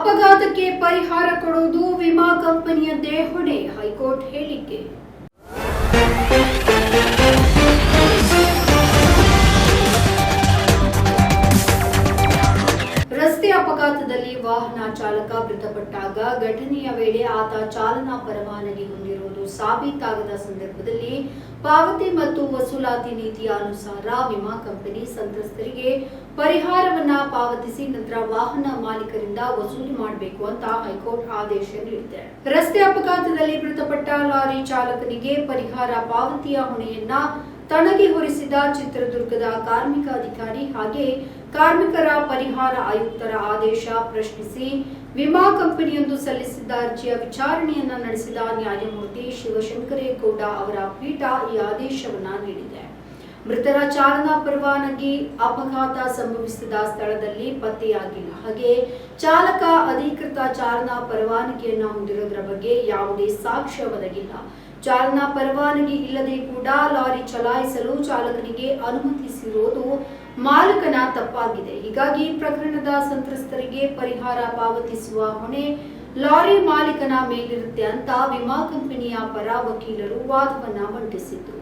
ಅಪಘಾತಕ್ಕೆ ಪರಿಹಾರ ಕೊಡುವುದು ವಿಮಾ ಕಂಪನಿಯದ್ದೇ ಹೊಣೆ ಹೈಕೋರ್ಟ್ ಹೇಳಿಕೆ. ವಾಹನ ಚಾಲಕ ಮೃತಪಟ್ಟಾಗ ಘಟನೆಯ ವೇಳೆ ಆತ ಚಾಲನಾ ಪರವಾನಗಿ ಹೊಂದಿರುವುದು ಸಾಬೀತಾಗದ ಸಂದರ್ಭದಲ್ಲಿ ಪಾವತಿ ಮತ್ತು ವಸೂಲಾತಿ ನೀತಿಯ ಅನುಸಾರ ವಿಮಾ ಕಂಪನಿ ಸಂತ್ರಸ್ತರಿಗೆ ಪರಿಹಾರವನ್ನ ಪಾವತಿಸಿ ನಂತರ ವಾಹನ ಮಾಲೀಕರಿಂದ ವಸೂಲಿ ಮಾಡಬೇಕು ಅಂತ ಹೈಕೋರ್ಟ್ ಆದೇಶ ನೀಡಿದೆ. ರಸ್ತೆ ಅಪಘಾತದಲ್ಲಿ ಮೃತಪಟ್ಟ ಲಾರಿ ಚಾಲಕನಿಗೆ ಪರಿಹಾರ ಪಾವತಿಯ ಹೊಣೆಯನ್ನ ತನಗೆ ಹೊರಿಸಿದ ಚಿತ್ರದುರ್ಗದ ಕಾರ್ಮಿಕ ಅಧಿಕಾರಿ ಹಾಗೆ ಕಾರ್ಮಿಕರ ಪರಿಹಾರ ಆಯುಕ್ತರ ಆದೇಶ ಪ್ರಶ್ನಿಸಿ, ವಿಮಾ ಕಂಪನಿಯೊಂದು ಸಲ್ಲಿಸಿದ್ದ ಅರ್ಜಿಯ ವಿಚಾರಣೆಯನ್ನ ನಡೆಸಿದ ನ್ಯಾಯಮೂರ್ತಿ ಶಿವಶಂಕರೇಗೌಡ ಅವರ ಪೀಠ ಈ ಆದೇಶವನ್ನ ನೀಡಿದೆ. ಮೃತರ ಚಾಲನಾ ಪರವಾನಗಿ ಅಪಘಾತ ಸಂಭವಿಸಿದ ಸ್ಥಳದಲ್ಲಿ ಪತ್ತೆಯಾಗಿಲ್ಲ. ಹಾಗೆ ಚಾಲಕ ಅಧಿಕೃತ ಚಾಲನಾ ಪರವಾನಗಿಯನ್ನ ಹೊಂದಿರೋದ್ರ ಬಗ್ಗೆ ಯಾವುದೇ ಸಾಕ್ಷ್ಯ ಒದಗಿಲ್ಲ. ಚಾಲನಾ ಪರವಾನಗಿ ಇಲ್ಲದೆ ಕೂಡ ಲಾರಿ ಚಲಾಯಿಸಲು ಚಾಲಕನಿಗೆ ಅನುಮತಿಸಿರುವುದು ಮಾಲಕನ ತಪ್ಪಾಗಿದೆ. ಹೀಗಾಗಿ ಪ್ರಕರಣದ ಸಂತ್ರಸ್ತರಿಗೆ ಪರಿಹಾರ ಪಾವತಿಸುವ ಹೊಣೆ ಲಾರಿ ಮಾಲೀಕನ ಮೇಲಿರುತ್ತೆ ಅಂತ ವಿಮಾ ಕಂಪನಿಯ ಪರ ವಕೀಲರು ವಾದವನ್ನ ಮಂಡಿಸಿದ್ರು.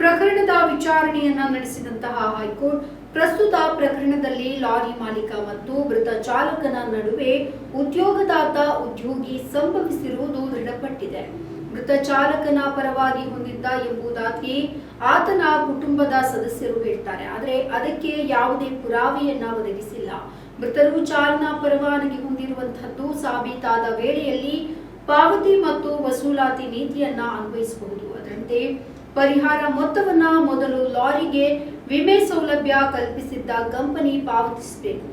ಪ್ರಕರಣದ ವಿಚಾರಣೆಯನ್ನ ನಡೆಸಿದಂತಹ ಹೈಕೋರ್ಟ್ ಪ್ರಸ್ತುತ ಪ್ರಕರಣದಲ್ಲಿ ಲಾರಿ ಮಾಲೀಕ ಮತ್ತು ಮೃತ ಚಾಲಕನ ನಡುವೆ ಉದ್ಯೋಗದಾತ ಉದ್ಯೋಗಿ ಸಂಭವಿಸಿರುವುದು ದೃಢಪಟ್ಟಿದೆ. ಮೃತ ಚಾಲಕನ ಪರವಾಗಿ ಹೊಂದಿದ್ದ ಎಂಬುದಾಗಿ ಆತನ ಕುಟುಂಬದ ಸದಸ್ಯರು ಹೇಳ್ತಾರೆ. ಆದರೆ ಅದಕ್ಕೆ ಯಾವುದೇ ಪುರಾವೆಯನ್ನ ಒದಗಿಸಿಲ್ಲ. ಮೃತರು ಚಾಲನಾ ಪರವಾನಗಿ ಹೊಂದಿರುವಂತಹದ್ದು ಸಾಬೀತಾದ ವೇಳೆಯಲ್ಲಿ ಪಾವತಿ ಮತ್ತು ವಸೂಲಾತಿ ನೀತಿಯನ್ನ ಅನ್ವಯಿಸಬಹುದು. ಅದರಂತೆ ಪರಿಹಾರ ಮೊತ್ತವನ್ನ ಮೊದಲು ಲಾರಿಗೆ ವಿಮೆ ಸೌಲಭ್ಯ ಕಲ್ಪಿಸಿದ್ದ ಕಂಪನಿ ಪಾವತಿಸಬೇಕು.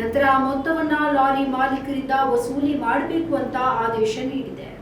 ನಂತರ ಮೊತ್ತವನ್ನ ಲಾರಿ ಮಾಲೀಕರಿಂದ ವಸೂಲಿ ಮಾಡಬೇಕು ಅಂತ ಆದೇಶ ನೀಡಿದೆ.